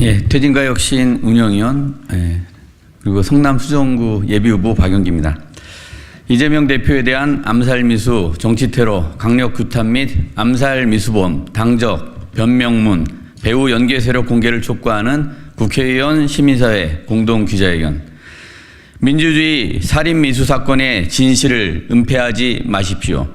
예, 퇴진과 혁신 운영위원 예, 그리고 성남 수정구 예비후보 박영기입니다. 이재명 대표에 대한 암살 미수, 정치 테러, 강력 규탄 및 암살 미수범, 당적, 변명문, 배후 연계 세력 공개를 촉구하는 국회의원 시민사회 공동 기자회견. 민주주의 살인 미수 사건의 진실을 은폐하지 마십시오.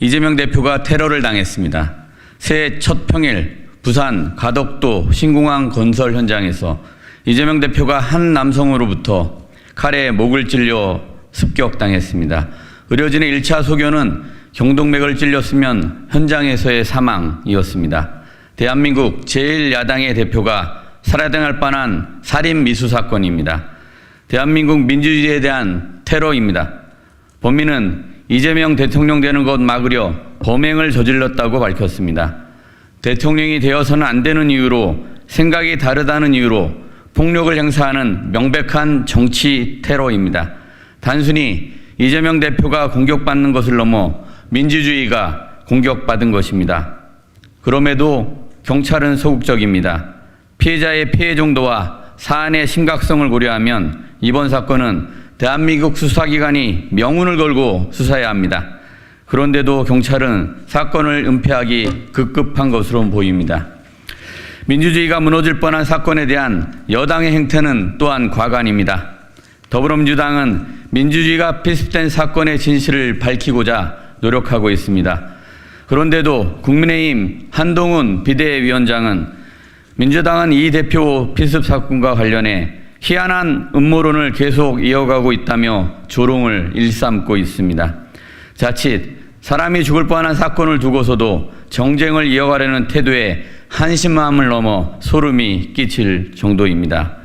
이재명 대표가 테러를 당했습니다. 새해 첫 평일 부산 가덕도 신공항 건설 현장에서 이재명 대표가 한 남성으로부터 칼에 목을 찔려 습격당했습니다. 의료진의 1차 소견은 경동맥을 찔렸으면 현장에서의 사망이었습니다. 대한민국 제1야당의 대표가 살아당할 뻔한 살인 미수 사건입니다. 대한민국 민주주의에 대한 테러입니다. 범인은 이재명 대통령 되는 것 막으려 범행을 저질렀다고 밝혔습니다. 대통령이 되어서는 안 되는 이유로 생각이 다르다는 이유로 폭력을 행사하는 명백한 정치 테러입니다. 단순히 이재명 대표가 공격받는 것을 넘어 민주주의가 공격받은 것입니다. 그럼에도 경찰은 소극적입니다. 피해자의 피해 정도와 사안의 심각성을 고려하면 이번 사건은 대한민국 수사기관이 명운을 걸고 수사해야 합니다. 그런데도 경찰은 사건을 은폐하기 급급한 것으로 보입니다. 민주주의가 무너질 뻔한 사건에 대한 여당의 행태는 또한 과관입니다. 더불어민주당은 민주주의가 필수된 사건의 진실을 밝히고자 노력하고 있습니다. 그런데도 국민의힘 한동훈 비대위원장은 민주당은 이 대표 필습 사건과 관련해 희한한 음모론을 계속 이어가고 있다며 조롱을 일삼고 있습니다. 자칫 사람이 죽을 뻔한 사건을 두고서도 정쟁을 이어가려는 태도에 한심함을 넘어 소름이 끼칠 정도입니다.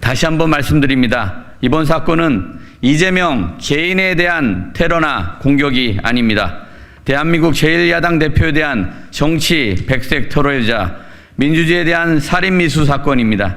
다시 한번 말씀드립니다. 이번 사건은 이재명 개인에 대한 테러나 공격이 아닙니다. 대한민국 제1야당 대표에 대한 정치 백색 테러이자 민주주의에 대한 살인미수 사건입니다.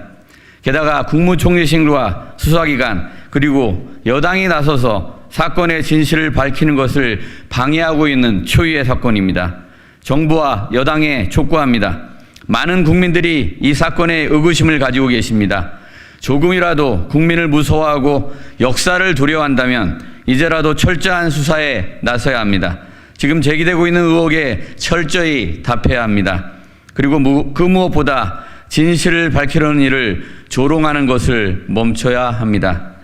게다가 국무총리실과 수사기관 그리고 여당이 나서서 사건의 진실을 밝히는 것을 방해하고 있는 초유의 사건입니다. 정부와 여당에 촉구합니다. 많은 국민들이 이 사건에 의구심을 가지고 계십니다. 조금이라도 국민을 무서워하고 역사를 두려워한다면 이제라도 철저한 수사에 나서야 합니다. 지금 제기되고 있는 의혹에 철저히 답해야 합니다. 그리고 그 무엇보다 진실을 밝히려는 일을 조롱하는 것을 멈춰야 합니다.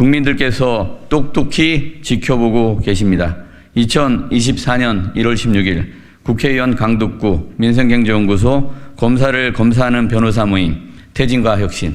국민들께서 똑똑히 지켜보고 계십니다. 2024년 1월 16일 국회의원 강북구 민생경제연구소 검사를 검사하는 변호사 모임 태진과 혁신